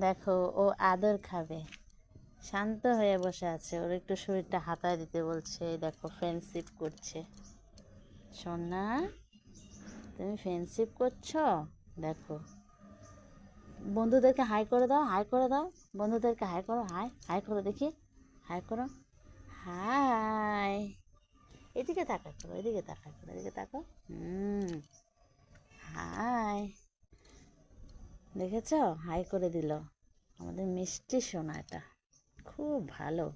দেখো, ও আদর খাবে। শান্ত হয়ে বসে আছে। ওর একটু শরীরটা হাতায় দিতে বলছে। দেখো ফ্রেন্ডশিপ করছে। সোনা, তুমি ফ্রেন্ডশিপ করছ? দেখো। বন্ধুদেরকে হাই করে দাও হাই করে দাও। বন্ধুদেরকে হাই করো হাই হাই করো, দেখি। হাই করো। হাই এদিকে তাকা করো এদিকে তাকা করো এদিকে তাকো হুম হাই দেখেছ? হাই করে দিল। আমাদের মিষ্টি সোনা এটা। খুব ভালো।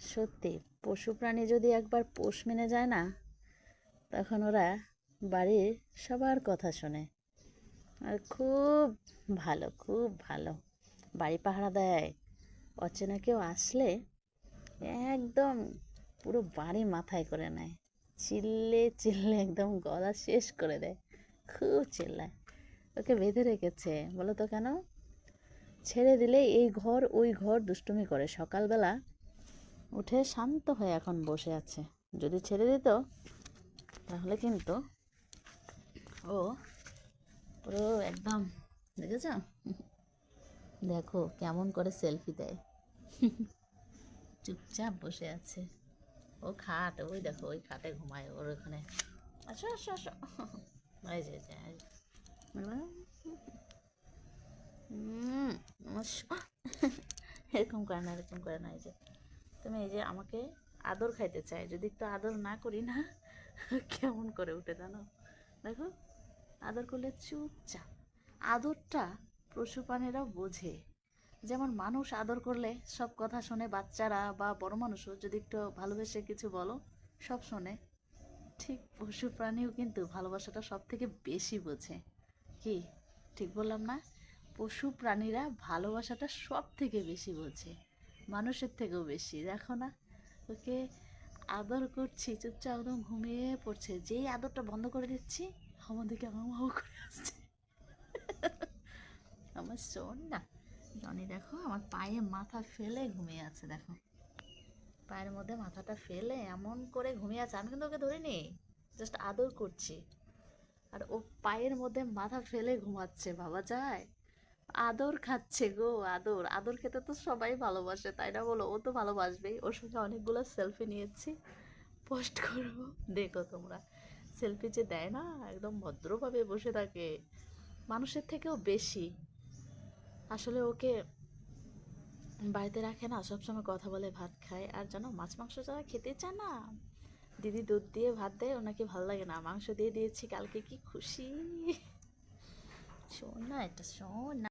সত্যি, পশু প্রাণী যদি একবার পোষ মেনে যায় না, তখন ওরা বাড়ির সবার কথা শোনে। আর খুব ভালো খুব ভালো। বাড়ি পাহারা দেয়। অচেনা কেউ আসলে একদম পুরো বাড়ি মাথায় করে নেয়। চিল্লে চিল্লে একদম গলা শেষ করে দেয়। খুব চিল্লায়। ওকে বেঁধে রেখেছে। বলো তো কেন? ছেড়ে দিলে এই ঘর ওই ঘর দুষ্টুমি করে। সকালবেলা উঠে শান্ত হয়ে এখন বসে আছে। যদি ছেড়ে দিত, তাহলে কিন্তু ও পুরো একদম, দেখেছ? দেখো, কেমন করে সেলফি দেয়। চুপচাপ বসে আছে। ও খাট, ওই দেখো, ওই খাটে ঘুমায়। ওর ওখানে, আসো আসো আসো। এই যে এরকম করে না, এরকম করে না, এই যে। তুমি এই যে আমাকে আদর খাইতে চাই যদি একটু আদর না করি না, কেমন করে উঠে জানো? দেখো, আদর করলে চুপচাপ। আদরটা পশু প্রাণীরাও বোঝে। যেমন মানুষ আদর করলে সব কথা শোনে বাচ্চারা বা বড় মানুষও, যদি একটু ভালোবেসে কিছু বলো, সব শোনে। ঠিক পশু প্রাণীও কিন্তু ভালোবাসাটা সব থেকে বেশি বোঝে। কি? ঠিক বললাম না? পশু প্রাণীরা ভালোবাসাটা সব থেকে বেশি বোঝে মানুষের থেকেও বেশি, দেখো না? ওকে আদর করছি, চুপচাপ একদম ঘুমিয়ে পড়ছে। যেই আদরটা বন্ধ করে দিচ্ছি, আমার দিকে আমার মাও করে আসছে। আমার শোন না, জনি দেখো আমার পায়ে মাথা ফেলে ঘুমিয়ে আছে, দেখো। পায়ের মধ্যে মাথাটা ফেলে এমন করে ঘুমিয়ে আছে, আমি কিন্তু ওকে ধরিনি জাস্ট আদর করছি। আর ও পায়ের মধ্যে মাথা ফেলে ঘুমাচ্ছে ভাবা যায়। আদর খাচ্ছে গো, আদর। আদর খেতে তো সবাই ভালোবাসে, তাই না বলো? ও তো ভালোবাসবেই। ওর সঙ্গে অনেকগুলো সেলফি নিয়েছি। পোস্ট করব। দেখো তোমরা। সেলফি যে দেয় না, একদম ভদ্রভাবে বসে থাকে। মানুষের থেকেও বেশি। আসলে ওকে বাড়িতে রাখে না, সবসময় কথা বলে ভাত খায়। আর জানো, মাছ মাংস যারা খেতে চায় না দিদি দুধ দিয়ে ভাত দেয়, ওনাকে ভালো লাগে না। মাংস দিয়ে দিয়েছি, কালকে কি খুশি? শোন না, এটা শোন না।